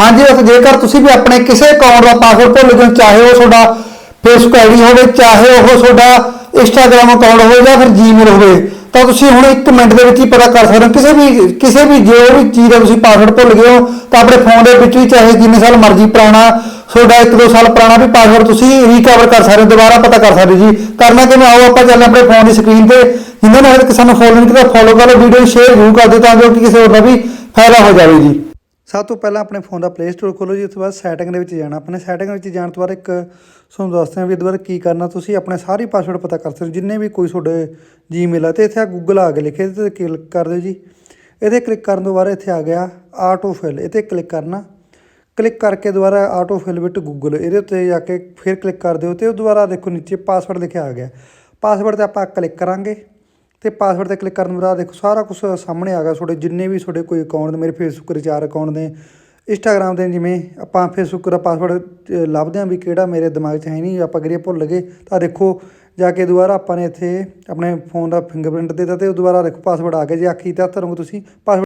ਹਾਂਜੀ ਬਸ ਜੇਕਰ ਤੁਸੀਂ ਵੀ ਆਪਣੇ ਕਿਸੇ ਅਕਾਊਂਟ ਦਾ ਪਾਸਵਰਡ ਭੁੱਲ ਗਏ ਹੋ, ਚਾਹੇ ਉਹ ਤੁਹਾਡਾ ਫੇਸਬੁੱਕ ਆਈਡੀ ਹੋਵੇ ਚਾਹੇ ਉਹ ਤੁਹਾਡਾ ਇੰਸਟਾਗ੍ਰam ਅਕਾਊਂਟ ਹੋਵੇ ਜਾਂ ਫਿਰ ਜੀਮੇਲ ਹੋਵੇ ਤਾਂ ਤੁਸੀਂ ਹੁਣ 1 ਮਿੰਟ ਦੇ ਵਿੱਚ ਹੀ ਪਤਾ ਕਰ ਸਕਦੇ ਹੋ ਕਿਸੇ ਵੀ ਕਿਸੇ ਵੀ ਜੋ ਵੀ ਚੀਜ਼ ਦਾ ਤੁਸੀਂ ਪਾਸਵਰਡ ਭੁੱਲ ਗਏ ਹੋ ਤਾਂ ਆਪਣੇ ਫੋਨ ਦੇ ਵਿੱਚ ਵੀ ਚਾਹੇ ਜਿੰਨੇ ਸਾਲ ਮਰਜ਼ੀ ਪੁਰਾਣਾ ਤੁਹਾਡਾ 1-2 ਸਾਲ ਪੁਰਾਣਾ ਵੀ ਪਾਸਵਰਡ ਤੁਸੀਂ ਰੀਕਵਰ ਕਰ ਸਕਦੇ ਹੋ ਦੁਬਾਰਾ ਪਤਾ ਕਰ ਸਕਦੇ ਹੋ ਜੀ। ਕਰਨਾ ਕਿਵੇਂ? ਆਓ ਆਪਾਂ ਚੱਲ ਆਪਣੇ ਫੋਨ ਦੀ ਸਕਰੀਨ ਤੇ। ਜਿਨ੍ਹਾਂ ਨੇ ਹਜੇ ਤੱਕ ਸਾਨੂੰ ਫੋਲੋ ਨਹੀਂ ਕੀਤਾ ਫੋਲੋ ਕਰੋ ਵੀਡੀਓ ਸ਼ੇਅਰ ਜ਼ਰੂਰ ਕਰ ਦਿਓ ਤਾਂ ਜੋ ਕਿ ਕਿਸੇ ਹੋਰ ਦਾ ਵੀ ਫਾਇਦਾ ਹੋ ਜਾਵੇ ਜੀ। ਸਭ ਤੋਂ ਪਹਿਲਾਂ ਆਪਣੇ ਫੋਨ ਦਾ ਪਲੇ ਸਟੋਰ ਖੋਲੋ ਜੀ, ਉਸ ਤੋਂ ਬਾਅਦ ਸੈਟਿੰਗ ਦੇ ਵਿੱਚ ਜਾਣਾ। ਆਪਣੇ ਸੈਟਿੰਗ ਵਿੱਚ ਜਾਣ ਤੋਂ ਬਾਅਦ ਇੱਕ ਤੁਹਾਨੂੰ ਦੱਸਦੇ ਹਾਂ ਵੀ ਇਹਦੇ ਬਾਰੇ ਕੀ ਕਰਨਾ, ਤੁਸੀਂ ਆਪਣੇ ਸਾਰੇ ਪਾਸਵਰਡ ਪਤਾ ਕਰ ਸਕਦੇ ਹੋ, ਜਿੰਨੇ ਵੀ ਕੋਈ ਤੁਹਾਡੇ ਜੀਮੇਲ ਆ, ਤੇ ਇੱਥੇ ਆ ਗੂਗਲ ਆ ਕੇ ਲਿਖੇ, ਇਹਦੇ ਤੇ ਕਲਿੱਕ ਕਰ ਦਿਓ ਜੀ। ਇਹਦੇ ਕਲਿੱਕ ਕਰਨ ਤੋਂ ਬਾਅਦ ਇੱਥੇ ਆ ਗਿਆ ਆਟੋ ਫਿਲ ਇਹ ਤੇ ਕਲਿੱਕ ਕਰਨਾ। ਕਲਿੱਕ ਕਰਕੇ ਦੁਬਾਰਾ ਆਟੋ ਫਿਲ ਵਿਟ ਗੂਗਲ ਇਹਦੇ ਉੱਤੇ ਜਾ ਕੇ ਫਿਰ ਕਲਿੱਕ ਕਰ ਦਿਓ, ਤੇ ਉਹ ਦੁਬਾਰਾ ਦੇਖੋ ਨੀਚੇ ਪਾਸਵਰਡ ਲਿਖਿਆ ਆ ਗਿਆ। ਪਾਸਵਰਡ ਤੇ ਆਪਾਂ ਕਲਿੱਕ ਕਰਾਂਗੇ। ਤੇ ਪਾਸਵਰਡ ਤੇ ਕਲਿੱਕ ਕਰਨ ਤੋਂ ਬਾਅਦ ਦੇਖੋ ਸਾਰਾ ਕੁਝ ਸਾਹਮਣੇ ਆ ਗਿਆ। ਤੁਹਾਡੇ ਜਿੰਨੇ ਵੀ ਤੁਹਾਡੇ ਕੋਈ ਅਕਾਊਂਟ ਨੇ, ਮੇਰੇ ਫੇਸਬੁੱਕ ਰਿਚਾਰਜ ਅਕਾਊਂਟ ਨੇ ਇੰਸਟਾਗ੍ਰਾਮ ਦੇ ਜਿਵੇਂ ਆਪਾਂ ਫੇਸਬੁੱਕ ਦਾ ਪਾਸਵਰਡ ਲੱਭਦੇ ਹਾਂ ਵੀ ਕਿਹੜਾ ਮੇਰੇ ਦਿਮਾਗ 'ਚ ਹੈ ਨਹੀਂ, ਆਪਾਂ ਕਰੀਏ ਭੁੱਲ ਗਏ। ਤਾਂ ਦੇਖੋ, ਜਾ ਕੇ ਦੁਬਾਰਾ ਆਪਾਂ ਨੇ ਇੱਥੇ ਆਪਣੇ ਫੋਨ ਦਾ ਫਿੰਗਰਪ੍ਰਿੰਟ ਦਿੱਤਾ ਤੇ ਉਹ ਦੁਬਾਰਾ ਦੇਖੋ ਪਾਸਵਰਡ ਆ ਗਿਆ। ਜੇ ਆਖੀ ਤਾਂ ਤਰ੍ਹਾਂ ਤੁਸੀਂ ਪਾਸਵਰਡ